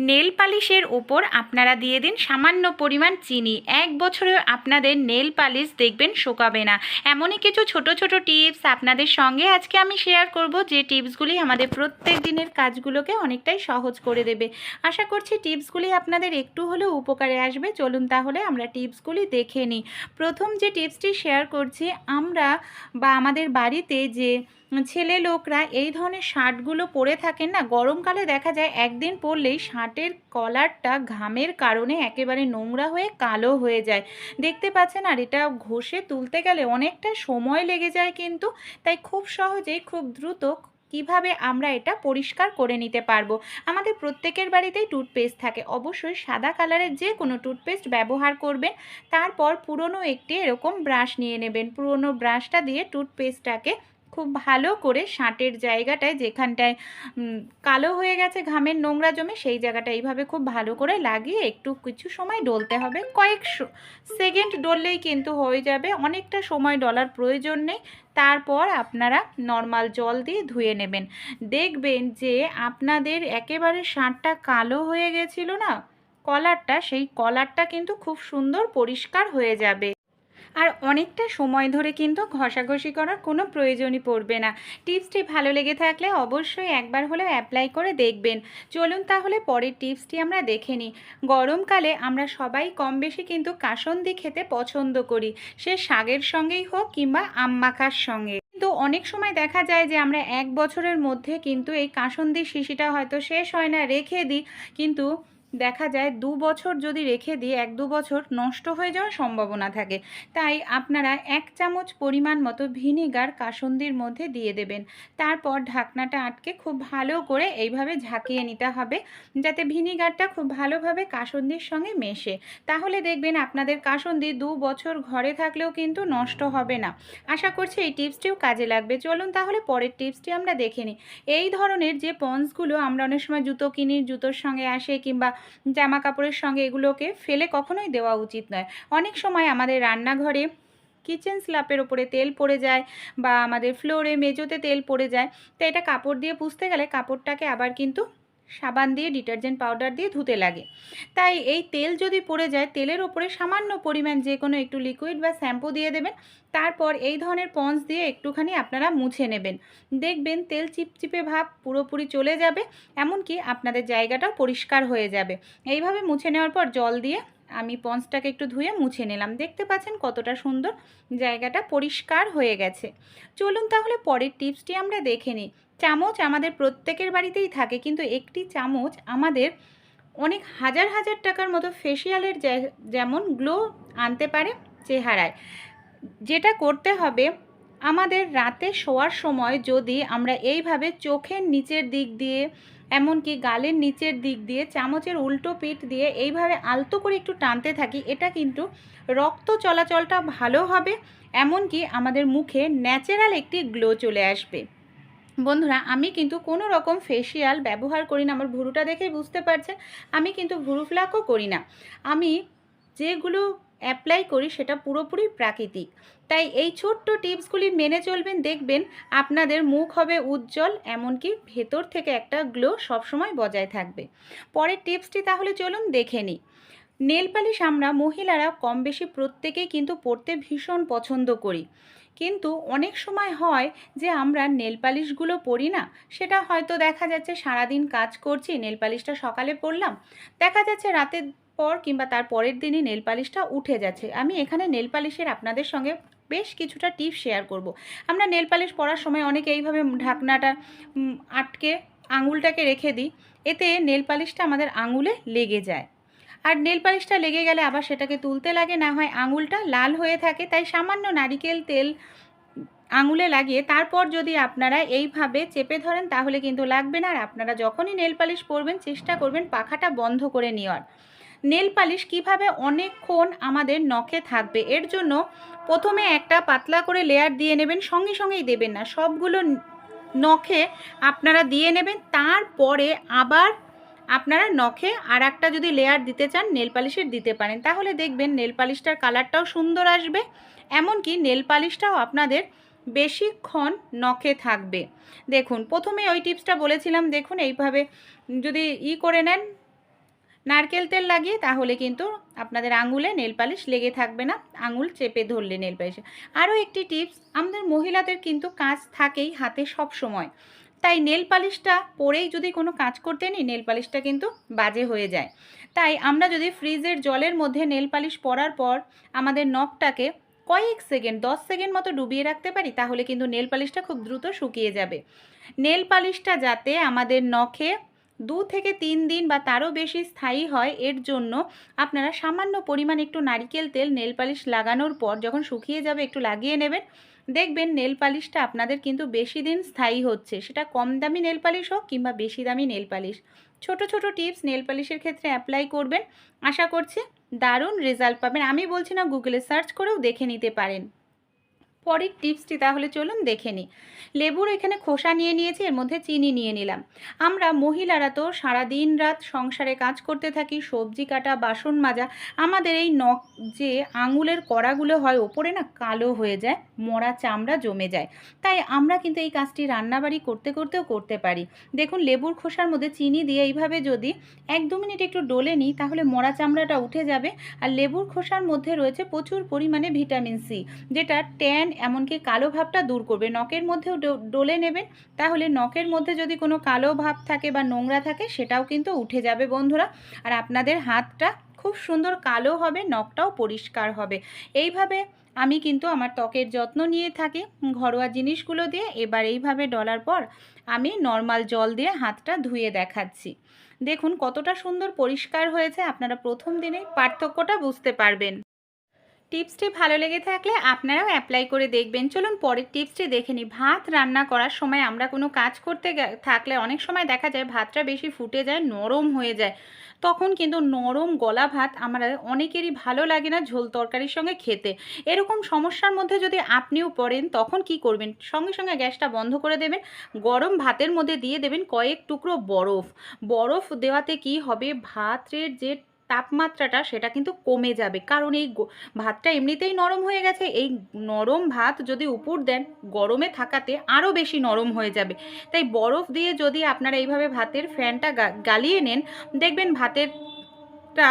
Nail পালিশের ওপর আপনারা দিয়ে দিন সামান্য পরিমাণ চিনি। এক বছরে আপনাদের নেল পালিশ দেখবেন শোকাবে না। এমনই কিছু ছোট ছোট টিপস আপনাদের সঙ্গে আজকে আমি শেয়ার করব যে টিপসগুলি আমাদের প্রত্যেক দিনের কাজগুলোকে অনেকটাই সহজ করে দেবে। আশা করছি টিপসগুলি আপনাদের একটু হলেও উপকারে আসবে। চলুন তাহলে আমরা টিপসগুলি দেখে নিই। প্রথম যে টিপসটি শেয়ার করছি আমরা বা আমাদের বাড়িতে যে ছেলে লোকরা এই ধরনের শার্টগুলো পরে থাকেন না। গরমকালে দেখা যায় একদিন পরলেই শার্টের কলারটা ঘামের কারণে একেবারে নোংরা হয়ে কালো হয়ে যায়। দেখতে পাচ্ছেন, আর এটা ঘষে তুলতে গেলে অনেকটা সময় লেগে যায় কিন্তু, তাই খুব সহজেই খুব দ্রুত কীভাবে আমরা এটা পরিষ্কার করে নিতে পারব। আমাদের প্রত্যেকের বাড়িতেই টুথপেস্ট থাকে। অবশ্যই সাদা কালারের যে কোনো টুথপেস্ট ব্যবহার করবেন, তারপর পুরনো একটি এরকম ব্রাশ নিয়ে নেবেন। পুরনো ব্রাশটা দিয়ে টুথপেস্টটাকে খুব ভালো করে শাঁটের জায়গাটায় যেখানটায় কালো হয়ে গেছে ঘামের নোংরা জমে, সেই জায়গাটা এইভাবে খুব ভালো করে লাগিয়ে একটু কিছু সময় ডলতে হবে। কয়েক সেকেন্ড ডললেই কিন্তু হয়ে যাবে। অনেকটা সময় ডলার প্রয়োজন নেই। তারপর আপনারা নর্মাল জল দিয়ে ধুয়ে নেবেন। দেখবেন যে আপনাদের একেবারে শাঁটটা কালো হয়ে গেছিল না, কলারটা, সেই কলারটা কিন্তু খুব সুন্দর পরিষ্কার হয়ে যাবে। আর অনেকটা সময় ধরে কিন্তু ঘষাঘষি করার কোনো প্রয়োজনই পড়বে না। টিপসটি ভালো লেগে থাকলে অবশ্যই একবার হলেও অ্যাপ্লাই করে দেখবেন। চলুন তাহলে পরের টিপসটি আমরা দেখে নিই। গরমকালে আমরা সবাই কম বেশি কিন্তু কাসন্দি খেতে পছন্দ করি। সে শাগের সঙ্গেই হোক কিংবা আম মাখার সঙ্গে। কিন্তু অনেক সময় দেখা যায় যে আমরা এক বছরের মধ্যে কিন্তু এই কাসন্দি শিশিটা হয়তো শেষ হয় না, রেখে দিই। কিন্তু দেখা যায় দু বছর যদি রেখে দিই এক দু বছর নষ্ট হয়ে যাওয়ার সম্ভাবনা থাকে। তাই আপনারা এক চামচ পরিমাণ মতো ভিনিগার কাসন্দির মধ্যে দিয়ে দেবেন। তারপর ঢাকনাটা আটকে খুব ভালো করে এইভাবে ঝাঁকিয়ে নিতে হবে, যাতে ভিনিগারটা খুব ভালোভাবে কাসন্দির সঙ্গে মেশে। তাহলে দেখবেন আপনাদের কাসন্দি দু বছর ঘরে থাকলেও কিন্তু নষ্ট হবে না। আশা করছি এই টিপসটিও কাজে লাগবে। চলুন তাহলে পরের টিপসটি আমরা দেখে নিই। এই ধরনের যে পন্সগুলো আমরা অনেক সময় জুতো কিনি, জুতোর সঙ্গে আসে কিংবা জামা কাপড়ের সঙ্গে এগুলোকে ফেলে কখনোই দেওয়া উচিত নয়। অনেক সময় আমাদের রান্নাঘরে কিচেন স্ল্যাপের ওপরে তেল পড়ে যায় বা আমাদের ফ্লোরে মেজোতে তেল পড়ে যায়। তো এটা কাপড় দিয়ে পুষতে গেলে কাপড়টাকে আবার কিন্তু সাবান দিয়ে, ডিটারজেন্ট পাউডার দিয়ে ধুতে লাগে। তাই এই তেল যদি পড়ে যায়, তেলের ওপরে সামান্য পরিমাণ যে কোনো একটু লিকুইড বা শ্যাম্পু দিয়ে দেবেন। তারপর এই ধরনের পন্স দিয়ে একটুখানি আপনারা মুছে নেবেন। দেখবেন তেল চিপচিপে ভাব পুরোপুরি চলে যাবে, এমনকি আপনাদের জায়গাটাও পরিষ্কার হয়ে যাবে। এইভাবে মুছে নেওয়ার পর জল দিয়ে আমি পন্সটাকে একটু ধুয়ে মুছে নিলাম। দেখতে পাচ্ছেন কতটা সুন্দর জায়গাটা পরিষ্কার হয়ে গেছে। চলুন তাহলে পরের টিপসটি আমরা দেখে নিই। চামচ আমাদের প্রত্যেকের বাড়িতেই থাকে, কিন্তু একটি চামচ আমাদের অনেক হাজার হাজার টাকার মতো ফেসিয়ালের যেমন গ্লো আনতে পারে চেহারায়। যেটা করতে হবে, আমাদের রাতে শোয়ার সময় যদি আমরা এইভাবে চোখের নিচের দিক দিয়ে, এমনকি গালের নিচের দিক দিয়ে, চামচের উল্টো পিঠ দিয়ে এইভাবে আলতো করে একটু টানতে থাকি, এটা কিন্তু রক্ত চলাচলটা ভালো হবে, এমনকি আমাদের মুখে ন্যাচারাল একটি গ্লো চলে আসবে। বন্ধুরা, আমি কিন্তু কোনো রকম ফেসিয়াল ব্যবহার করি না। আমার ভুরুটা দেখেই বুঝতে পারছেন, আমি কিন্তু ভুরু ফ্লাকও করি না। আমি যেগুলো অ্যাপ্লাই করি সেটা পুরোপুরি প্রাকৃতিক। তাই এই ছোট্ট টিপসগুলি মেনে চলবেন, দেখবেন আপনাদের মুখ হবে উজ্জ্বল, এমনকি ভেতর থেকে একটা গ্লো সবসময় বজায় থাকবে। পরের টিপসটি তাহলে চলুন দেখে নিই। নেল পালিশ আমরা মহিলারা কম বেশি প্রত্যেকেই কিন্তু পরতে ভীষণ পছন্দ করি। কিন্তু অনেক সময় হয় যে আমরা নেল পালিশগুলো পরি না, সেটা হয়তো দেখা যাচ্ছে সারাদিন কাজ করছি, নেল পালিশটা সকালে পরলাম, দেখা যাচ্ছে রাতের পর কিংবা তার পরের দিনই নেল পালিশটা উঠে যাচ্ছে আমি এখানে নেল পালিশের আপনাদের সঙ্গে বেশ কিছুটা টিপস শেয়ার করব। আমরা নেল পালিশ পরার সময় অনেকে এইভাবে ঢাকনাটা আটকে, আঙুলটাকে রেখে দিই, এতে নেল পালিশটা আমাদের আঙুলে লেগে যায় আর নেল পালিশটা লেগে গেলে আবার সেটাকে তুলতে লাগে, না হয় আঙুলটা লাল হয়ে থাকে। তাই সামান্য নারিকেল তেল আঙুলে লাগিয়ে তারপর যদি আপনারা এইভাবে চেপে ধরেন, তাহলে কিন্তু লাগবে না। আর আপনারা যখনই নেল পালিশ পরবেন, চেষ্টা করবেন পাখাটা বন্ধ করে নেওয়ার। নেল পালিশ কীভাবে অনেকক্ষণ আমাদের নখে থাকবে, এর জন্য প্রথমে একটা পাতলা করে লেয়ার দিয়ে নেবেন, সঙ্গে সঙ্গেই দেবেন না। সবগুলো নখে আপনারা দিয়ে নেবেন, তারপরে আবার আপনারা নখে আর একটা যদি লেয়ার দিতে চান নেল পালিশের দিতে পারেন। তাহলে দেখবেন নেল পালিশটার কালারটাও সুন্দর আসবে, এমনকি নেল পালিশটাও আপনাদের বেশিক্ষণ নখে থাকবে। দেখুন, প্রথমে ওই টিপসটা বলেছিলাম, দেখুন এইভাবে যদি ই করে নেন, নারকেল তেল লাগিয়ে, তাহলে কিন্তু আপনাদের আঙুলে নেল পালিশ লেগে থাকবে না, আঙুল চেপে ধরলে নেল পালিশ আরও একটি টিপস আমাদের মহিলাদের কিন্তু কাজ থাকেই হাতে সব সময় তাই নেল পালিশটা পরেই যদি কোনো কাজ করতে নিই, নেল পালিশটা কিন্তু বাজে হয়ে যায়। তাই আমরা যদি ফ্রিজের জলের মধ্যে নেল পালিশ পরার পর আমাদের নখটাকে কয়েক সেকেন্ড, দশ সেকেন্ড মতো ডুবিয়ে রাখতে পারি, তাহলে কিন্তু নেল পালিশটা খুব দ্রুত শুকিয়ে যাবে। নেল পালিশটা যাতে আমাদের নখে দু থেকে তিন দিন বা তারও বেশি স্থায়ী হয়, এর জন্য আপনারা সামান্য পরিমাণ একটু নারিকেল তেল, নেল পালিশ লাগানোর পর যখন শুকিয়ে যাবে, একটু লাগিয়ে নেবেন। দেখবেন নেল পালিশটা আপনাদের কিন্তু বেশি দিন স্থায়ী হচ্ছে। সেটা কম দামি নেল পালিশ হোক কিংবা বেশি দামি নেল পালিশ ছোট ছোট টিপস নেল পালিশের ক্ষেত্রে অ্যাপ্লাই করবেন। আশা করছি দারুণ রেজাল্ট পাবেন। আমি বলছি না গুগলে সার্চ করেও দেখে নিতে পারেন। পরের টিপসটি তাহলে চলুন দেখে নিই। লেবুর এখানে খোসা নিয়ে নিয়েছি, এর মধ্যে চিনি নিয়ে নিলাম। আমরা মহিলারা তো সারা দিন রাত সংসারে কাজ করতে থাকি, সবজি কাটা, বাসন মাজা, আমাদের এই নখ যে আঙুলের কড়াগুলো হয়, ওপরে না কালো হয়ে যায়, মরা চামড়া জমে যায়। তাই আমরা কিন্তু এই কাজটি রান্নাবাড়ি করতে করতেও করতে পারি। দেখুন, লেবুর খোসার মধ্যে চিনি দিয়ে এইভাবে যদি এক দু মিনিট একটু ডলে নিই, তাহলে মরা চামড়াটা উঠে যাবে। আর লেবুর খোসার মধ্যে রয়েছে প্রচুর পরিমাণে ভিটামিন সি, যেটা ট্যান এমনকি কালো ভাবটা দূর করবে নখের মধ্যেও ডলে নেবেন। তাহলে নখের মধ্যে যদি কোনো কালো ভাব থাকে বা নোংরা থাকে, সেটাও কিন্তু উঠে যাবে বন্ধুরা। আর আপনাদের হাতটা খুব সুন্দর কালো হবে, নখটাও পরিষ্কার হবে। এইভাবে আমি কিন্তু আমার ত্বকের যত্ন নিয়ে থাকি ঘরোয়া জিনিসগুলো দিয়ে। এবার এইভাবে ডলার পর আমি নর্মাল জল দিয়ে হাতটা ধুয়ে দেখাচ্ছি। দেখুন কতটা সুন্দর পরিষ্কার হয়েছে। আপনারা প্রথম দিনেই পার্থক্যটা বুঝতে পারবেন। টিপসটি ভালো লেগে থাকলে আপনারাও অ্যাপ্লাই করে দেখবেন। চলুন পরের টিপসটি দেখে নিই। ভাত রান্না করার সময় আমরা কোনো কাজ করতে থাকলে অনেক সময় দেখা যায় ভাতটা বেশি ফুটে যায়, নরম হয়ে যায়। তখন কিন্তু নরম গলা ভাত আমরা অনেকেরই ভালো লাগে না ঝোল তরকারির সঙ্গে খেতে। এরকম সমস্যার মধ্যে যদি আপনিও পড়েন, তখন কি করবেন? সঙ্গে সঙ্গে গ্যাসটা বন্ধ করে দেবেন। গরম ভাতের মধ্যে দিয়ে দেবেন কয়েক টুকরো বরফ। বরফ দেওয়াতে কি হবে? ভাতের যে তাপমাত্রাটা সেটা কিন্তু কমে যাবে। কারণ এই ভাতটা এমনিতেই নরম হয়ে গেছে। এই নরম ভাত যদি উপর দেন, গরমে থাকাতে আরও বেশি নরম হয়ে যাবে। তাই বরফ দিয়ে যদি আপনারা এইভাবে ভাতের ফ্যানটা গালিয়ে নেন, দেখবেন ভাতেরটা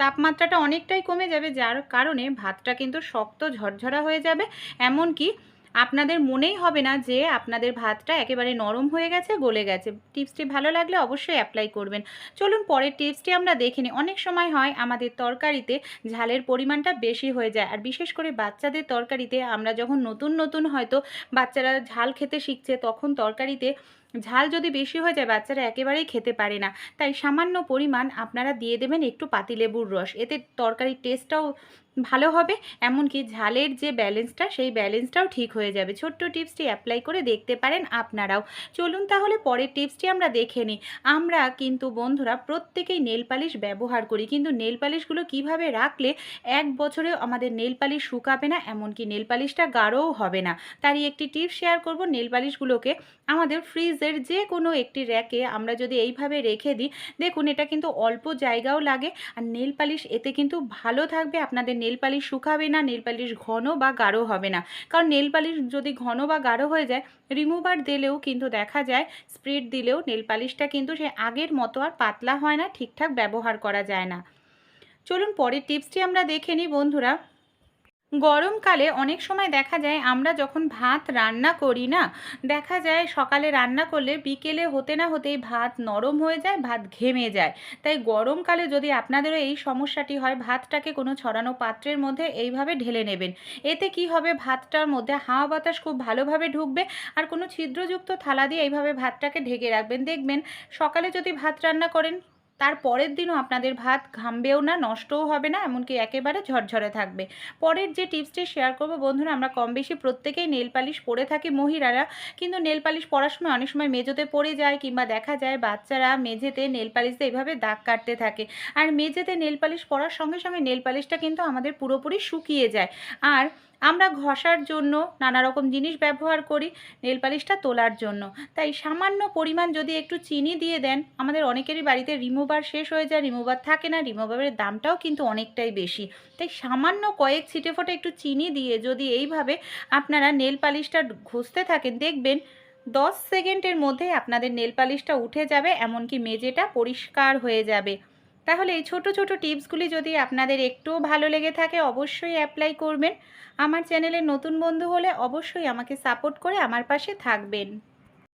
তাপমাত্রাটা অনেকটাই কমে যাবে। যার কারণে ভাতটা কিন্তু শক্ত ঝরঝরা হয়ে যাবে। এমনকি আপনাদের মনেই হবে না যে আপনাদের ভাতটা একেবারে নরম হয়ে গেছে, গলে গেছে। টিপসটি ভালো লাগলে অবশ্যই অ্যাপ্লাই করবেন। চলুন পরের টিপসটি আমরা দেখে নিই। অনেক সময় হয় আমাদের তরকারিতে ঝালের পরিমাণটা বেশি হয়ে যায়। আর বিশেষ করে বাচ্চাদের তরকারিতে আমরা যখন নতুন নতুন হয়তো বাচ্চারা ঝাল খেতে শিখছে, তখন তরকারিতে ঝাল যদি বেশি হয়ে যায়, বাচ্চারা একেবারেই খেতে পারে না। তাই সামান্য পরিমাণ আপনারা দিয়ে দেবেন একটু পাতিলেবুর রস। এতে তরকারির টেস্টটাও ভালো হবে। এমনকি ঝালের যে ব্যালেন্সটা, সেই ব্যালেন্সটাও ঠিক হয়ে যাবে। ছোট্ট টিপসটি অ্যাপ্লাই করে দেখতে পারেন আপনারাও। চলুন তাহলে পরের টিপসটি আমরা দেখে নিই। আমরা কিন্তু বন্ধুরা প্রত্যেকেই নেল পালিশ ব্যবহার করি। কিন্তু নেল পালিশগুলো কীভাবে রাখলে এক বছরেও আমাদের নেল পালিশ শুকাবে না, এমনকি নেল পালিশটা গাঢ়ও হবে না? তারই একটি টিপস শেয়ার করব। নেল পালিশগুলোকে আমাদের ফ্রিজের যে কোনো একটি র্যাকে আমরা যদি এইভাবে রেখে দিই, দেখুন এটা কিন্তু অল্প জায়গাও লাগে। আর নেল পালিশ এতে কিন্তু ভালো থাকবে। আপনাদের নেল পালিশ শুকাবে না নেল পালিশ ঘন বা গাঢ় হবে না। কারণ নেল পালিশ যদি ঘন বা গাঢ় হয়ে যায় রিমুভার দিলেও কিন্তু দেখা যায় স্প্রিড দিলেও নেল পালিশটা কিন্তু সে আগের মতো আর পাতলা হয় না, ঠিকঠাক ব্যবহার করা যায় না। চলুন পরের টিপসটি আমরা দেখে নিই বন্ধুরা। গরমকালে অনেক সময় দেখা যায় আমরা যখন ভাত রান্না করি না, দেখা যায় সকালে রান্না করলে বিকেলে হতে না হতেই ভাত নরম হয়ে যায়, ভাত ঘেমে যায়। তাই গরমকালে যদি আপনাদেরও এই সমস্যাটি হয়, ভাতটাকে কোনো ছড়ানো পাত্রের মধ্যে এইভাবে ঢেলে নেবেন। এতে কি হবে? ভাতটার মধ্যে হাওয়া বাতাস খুব ভালোভাবে ঢুকবে আর কোনো ছিদ্রযুক্ত থালা দিয়ে এইভাবে ভাতটাকে ঢেকে রাখবেন। দেখবেন সকালে যদি ভাত রান্না করেন তার পরের দিনও আপনাদের ভাত ঘামবেও না, নষ্টও হবে না, এমনকি একেবারে ঝরঝরে থাকবে। পরের যে টিপসটি শেয়ার করব, বন্ধুরা, আমরা কম বেশি প্রত্যেকেই নেল পালিশ পরে থাকি মহিলারা, কিন্তু নেল পালিশ পরার সময় অনেক সময় মেঝেতে পড়ে যায় কিংবা দেখা যায় বাচ্চারা মেঝেতে নেল পালিশ দিয়ে এইভাবে দাগ কাটতে থাকে। আর মেঝেতে নেল পালিশ পরার সঙ্গে সঙ্গে নেল পালিশটা কিন্তু আমাদের পুরোপুরি শুকিয়ে যায়। আর আমরা ঘষার জন্য নানা রকম জিনিস ব্যবহার করি, নেল পালিশটা তোলার জন্য। তাই সামান্য পরিমাণ যদি একটু চিনি দিয়ে দেন, আমাদের অনেকেরই বাড়িতে রিমুভার শেষ হয়ে যায়, রিমুভার থাকে না, রিমুভারের দামটাও কিন্তু অনেকটাই বেশি। তাই সামান্য কয়েক ছিটে ফোটে একটু চিনি দিয়ে যদি এইভাবে আপনারা নেল পালিশটা ঘষতে থাকেন, দেখবেন দশ সেকেন্ডের মধ্যে আপনাদের নেল পালিশটা উঠে যাবে, এমনকি মেঝেটা পরিষ্কার হয়ে যাবে। তাহলে এই ছোট ছোট টিপসগুলি যদি আপনাদের একটু ভালো লেগে থাকে, অবশ্যই অ্যাপ্লাই করবেন। আমার চ্যানেলে নতুন বন্ধু হলে অবশ্যই আমাকে সাপোর্ট করে আমার পাশে থাকবেন।